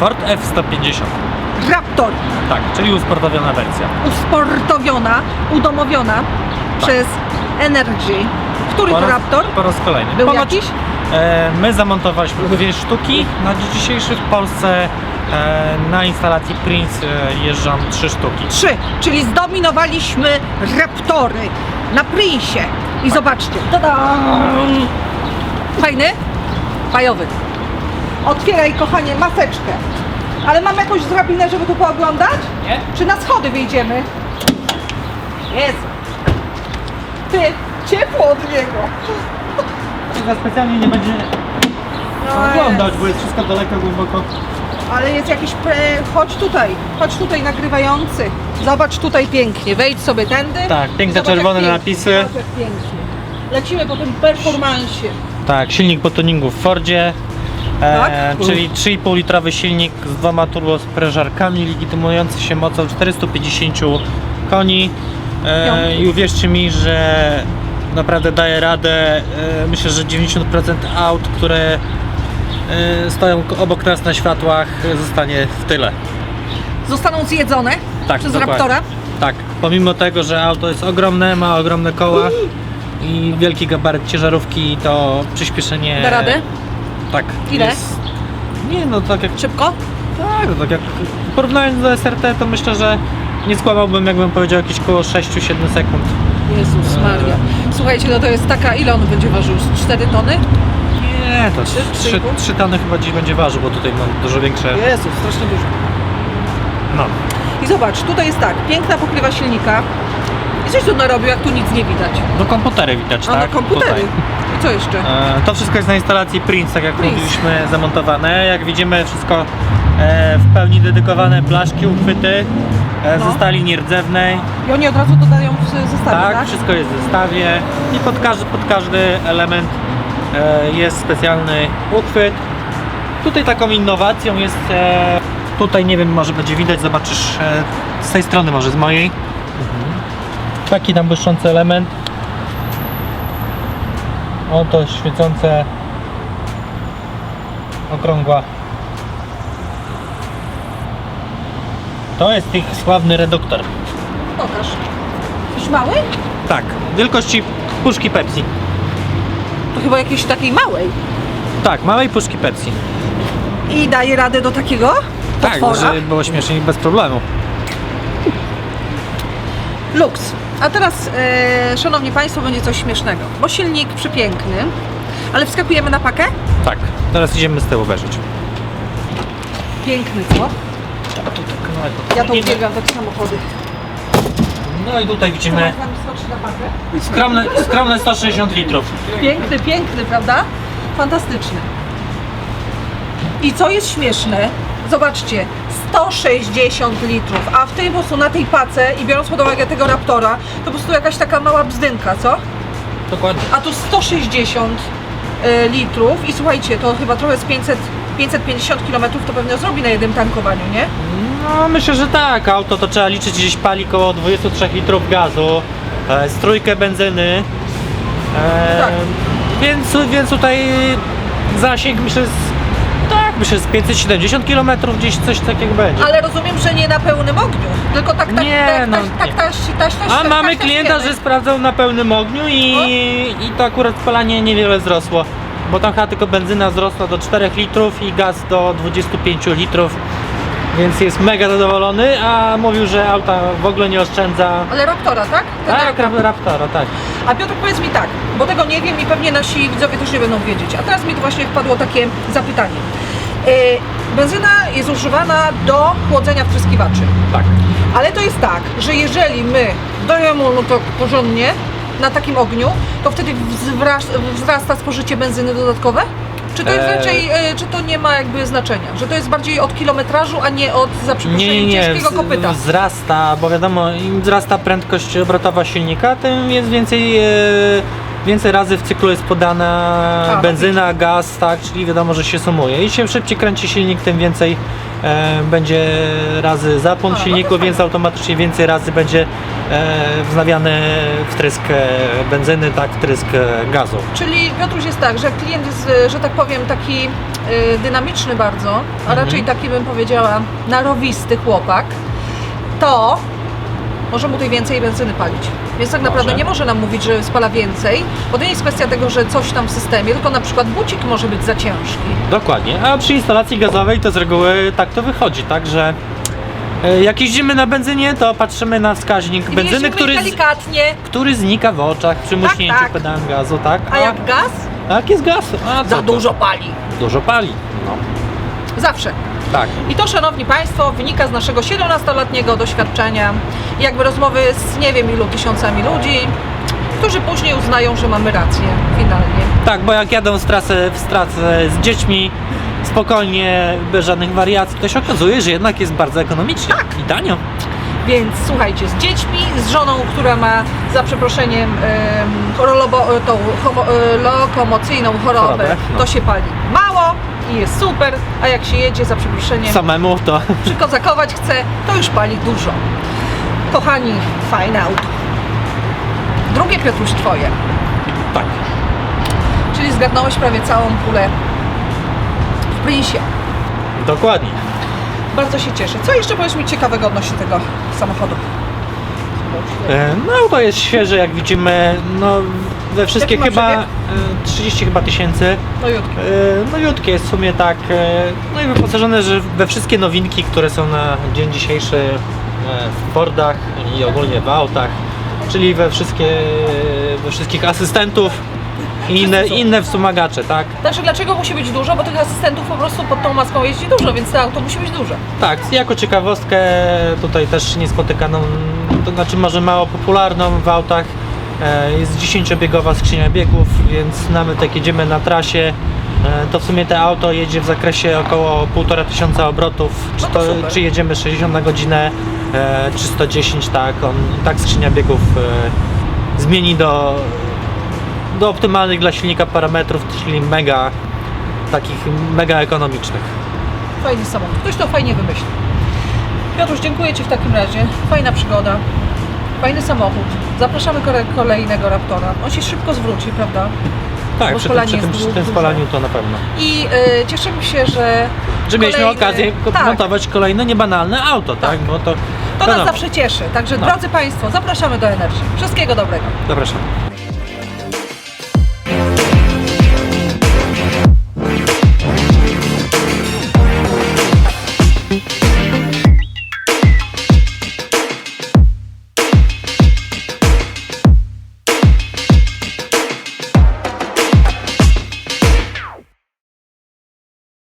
Ford F-150. Raptor. Tak, czyli usportowiona wersja. Usportowiona, udomowiona przez Energy. Który Po to raz- Raptor? Po raz kolejny. Był Ponoć, jakiś? E, my zamontowaliśmy dwie sztuki. Na dzień dzisiejszy w Polsce e, na instalacji Prince e, jeżdżą trzy sztuki. Trzy, czyli zdominowaliśmy Raptory na Prinsie. I zobaczcie. Tada! Fajny? Fajowy. Otwieraj, kochanie, maseczkę. Ale mam jakąś drabinę, żeby tu pooglądać? Nie? Czy na schody wyjdziemy? Jest. Ty, ciepło od niego. Chyba specjalnie nie będzie No oglądać, bo jest wszystko daleko, głęboko. Ale jest jakiś. Pre... Chodź tutaj, chodź tutaj nagrywający. Zobacz tutaj pięknie. Wejdź sobie tędy. Tak, piękne Zobacz, jak czerwone pięknie, napisy. Zobacz, jak pięknie. Lecimy po tym performansie. Tak, silnik po tuningu w Fordzie. E, Tak? czyli 3,5 litrowy silnik z dwoma turbosprężarkami legitymujący się mocą 450 koni. E. I uwierzcie mi, że naprawdę daje radę. E, myślę, że 90% aut, które e, stoją obok nas na światłach zostanie w tyle. Zostaną zjedzone Tak, przez dokładnie. Raptora. Tak, pomimo tego, że auto jest ogromne, ma ogromne koła i wielki gabaryt ciężarówki, to przyspieszenie... Da radę? Tak. Ile? Jest... Nie no, tak jak... Szybko? Tak, no, tak jak porównując do SRT, to myślę, że nie skłamałbym, jakbym powiedział jakieś koło 6-7 sekund. Jezus Maria. Słuchajcie, no to jest taka, ile on będzie ważył? Z 4 tony? Nie, to Trzy, trzy i 3, pół? 3 tony chyba dziś będzie ważył, bo tutaj mam dużo większe... Jezus, strasznie dużo. No. I zobacz, tutaj jest tak, piękna pokrywa silnika. I coś tu narobił, jak tu nic nie widać. No komputery widać, A tak? na komputery. Tutaj. Co jeszcze? E, To wszystko jest na instalacji Prince, tak jak Prince. mówiliśmy, zamontowane. Jak widzimy, wszystko e, w pełni dedykowane, blaszki, uchwyty e, No. ze stali nierdzewnej. I oni od razu dodają w zestawie, Tak, tak? wszystko jest w zestawie i pod każdy, pod każdy element e, jest specjalny uchwyt. Tutaj taką innowacją jest, e, tutaj nie wiem, może będzie widać, zobaczysz e, z tej strony, może z mojej. Taki tam błyszczący element. Oto świecące okrągła. To jest ich sławny reduktor. Pokaż. Jakiś mały? Tak, wielkości puszki Pepsi. To chyba jakiejś takiej małej. Tak, małej puszki Pepsi. I daje radę do takiego? Tak, potwora? żeby było śmiesznie i bez problemu. Lux. A teraz, e, szanowni państwo, będzie coś śmiesznego. Bo silnik przepiękny, ale wskakujemy na pakę? Tak, teraz idziemy z tyłu obejrzeć. Piękny, co? Ja to uwielbiam takie samochody. No i tutaj widzimy Pan skoczy na pakę? skromne, skromne 160 litrów. Piękny, piękny, prawda? Fantastyczny. I co jest śmieszne, zobaczcie, 160 litrów, a w tej po prostu na tej pace i biorąc pod uwagę tego Raptora, to po prostu jakaś taka mała bzdynka, co? Dokładnie. A tu 160 e, litrów i słuchajcie, to chyba trochę z 500, 550 km to pewnie zrobi na jednym tankowaniu, nie? No myślę, że tak. Auto to trzeba liczyć gdzieś pali około 23 litrów gazu, e, z trójkę benzyny. E, Tak. więc, więc tutaj zasięg myślę myślę z 570 km gdzieś coś takiego będzie. Ale rozumiem, że nie na pełnym ogniu, tylko tak, tak, Nie, tak, no, tak, tak, nie. tak, tak, tak, A tak, mamy tak, klienta, tak, że sprawdzał na pełnym ogniu i, No. i to akurat spalanie niewiele wzrosło. Bo tam chyba tylko benzyna wzrosła do 4 litrów i gaz do 25 litrów. Więc jest mega zadowolony, a mówił, że auta w ogóle nie oszczędza. Ale Raptora, tak? Ten Tak, Raptor. Rap- Raptora, tak. A Piotr, powiedz mi tak, bo tego nie wiem i pewnie nasi widzowie też nie będą wiedzieć. A teraz mi tu właśnie wpadło takie zapytanie. Yy, benzyna jest używana do chłodzenia wtryskiwaczy. Tak. Ale to jest tak, że jeżeli my dajemy no to porządnie na takim ogniu, to wtedy wzrasta, wzrasta spożycie benzyny dodatkowe? Czy to jest Eee. raczej, e, czy to nie ma jakby znaczenia? Że to jest bardziej od kilometrażu, a nie od za Nie, nie, nie. ciężkiego kopyta? Wzrasta, bo wiadomo, im wzrasta prędkość obrotowa silnika, tym jest więcej e, więcej razy w cyklu jest podana A, benzyna, gaz, tak, czyli wiadomo, że się sumuje. I się szybciej kręci silnik, tym więcej e, będzie razy zapłon A, no to silniku, fajnie. więc automatycznie więcej razy będzie e, wznawiany wtrysk e, benzyny, tak, wtrysk e, gazu. Czyli Piotruś jest tak, że jak klient jest, e, że tak powiem, taki y, dynamiczny bardzo, a Mhm. raczej taki bym powiedziała narowisty chłopak, to może mu tej więcej benzyny palić. Więc tak naprawdę Może. nie może nam mówić, że spala więcej, bo to nie jest kwestia tego, że coś tam w systemie, tylko na przykład bucik może być za ciężki. Dokładnie, a przy instalacji gazowej to z reguły tak to wychodzi, tak, że e, jak jeździmy na benzynie, to patrzymy na wskaźnik I benzyny, który, delikatnie, który znika w oczach przy Tak, muśnięciu tak. pedałem gazu, tak? a jak gaz, Tak, jest gaz. A, za to? dużo pali. Dużo pali. No, Zawsze. Tak. I to, szanowni Państwo, wynika z naszego 17-letniego doświadczenia, jakby rozmowy z nie wiem ilu tysiącami ludzi, którzy później uznają, że mamy rację finalnie. Tak, bo jak jadą z trasy w trasę z dziećmi, spokojnie, bez żadnych wariacji, to się okazuje, że jednak jest bardzo ekonomicznie Tak. i tanio. Więc słuchajcie, z dziećmi, z żoną, która ma za przeproszeniem tą homo, e, lokomocyjną chorobę, Chorobę, no. to się pali mało i jest super, a jak się jedzie za przeproszeniem Samemu to przykozakować chce, to już pali dużo. Kochani, fajne auto. Drugie Piotruś twoje. tak. Czyli zgarnąłeś prawie całą pulę w Prinsie. Dokładnie. Bardzo się cieszę. Co jeszcze powiesz mi ciekawego odnośnie tego samochodu? E, No auto jest świeże, jak widzimy, no we wszystkie Jaki ma chyba przebieg? e, 30 chyba tysięcy. No jutki. E, Nowiutkie jest w sumie tak, e, no i wyposażone, że we wszystkie nowinki, które są na dzień dzisiejszy e, w Fordach i ogólnie w autach, czyli we wszystkie, we wszystkich asystentów i inne, są. inne wspomagacze, tak? Znaczy dlaczego musi być dużo? Bo tych asystentów po prostu pod tą maską jeździ dużo, więc to auto musi być duże. Tak, jako ciekawostkę tutaj też niespotykaną, to znaczy może mało popularną w autach, e, jest 10-biegowa skrzynia biegów, więc nawet jak jedziemy na trasie, e, to w sumie to auto jedzie w zakresie około 1,5 tysiąca obrotów, czy, No to czy jedziemy 60 na godzinę, e, czy 110, tak, on tak skrzynia biegów e, zmieni do, do optymalnych dla silnika parametrów, czyli mega, takich mega ekonomicznych. Fajny samochód. Ktoś to fajnie wymyślił. Piotruś, dziękuję Ci w takim razie. Fajna przygoda. Fajny samochód. Zapraszamy kole- kolejnego Raptora. On się szybko zwróci, prawda? Tak, Bo przy tym, spalanie przy tym, jest przy tym duże. spalaniu to na pewno. I y, cieszymy się, że Że mieliśmy kolejny- okazję tak, montować kolejne niebanalne auto, tak? Bo to, to nas wiadomo. zawsze cieszy. Także No. drodzy Państwo, zapraszamy do Energii. Wszystkiego dobrego. Zapraszam.